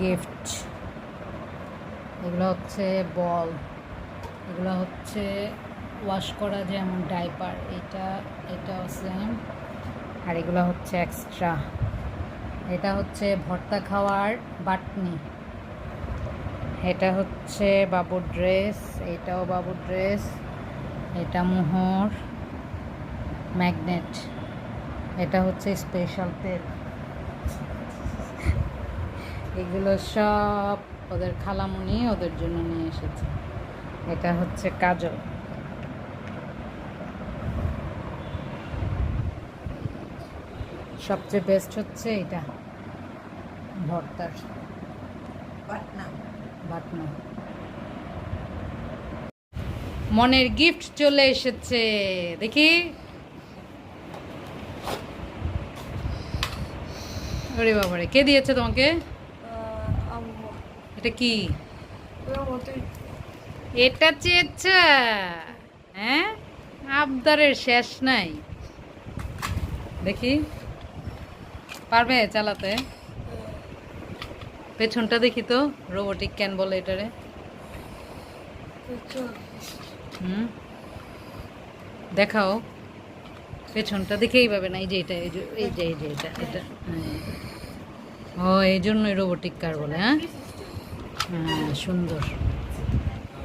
Gift. এগুলো হচ্ছে বল। এগুলো হচ্ছে ওয়াশ করা যেমন ডাইপার, এটা, এটাও সেম আর এগুলো হচ্ছে এক্সট্রা এটা হচ্ছে ভর্তা খাওয়ার বাটনি। এটা হচ্ছে বাবুর ড্রেস এটাও বাবুর ড্রেস এটা মোহর ম্যাগনেট এটা হচ্ছে স্পেশাল তেল এগুলো সব ওদের খালামুনি ওদের জন্য নিয়ে এসেছে। এটা হচ্ছে কাজল। সবচেয়ে বেস্ট হচ্ছে এটা। ভর্তার। বাটনা। মনের গিফট চলে এসেছে। দেখি। ওরে বাবারে কে দিয়েছে তোমাকে? এটা কি? এটা চেয়েছ। হ্যাঁ? আবদারের শেষ নাই। দেখি। পারবে চালাতে? পেছনটা দেখি তো রোবোটিক ক্যান বলে এটারে। হুম? দেখাও। পেছনটা দেখেই পাবে না এই যে এটা এই যে এই যে এটা এটা। হ্যাঁ। ও এই জন্যই রোবোটিক কার বলে হ্যাঁ? সুন্দর।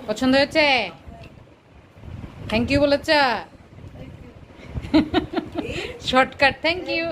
পছন্দ হয়েছে? থ্যাংক ইউ বলেছ? Shortcut thank you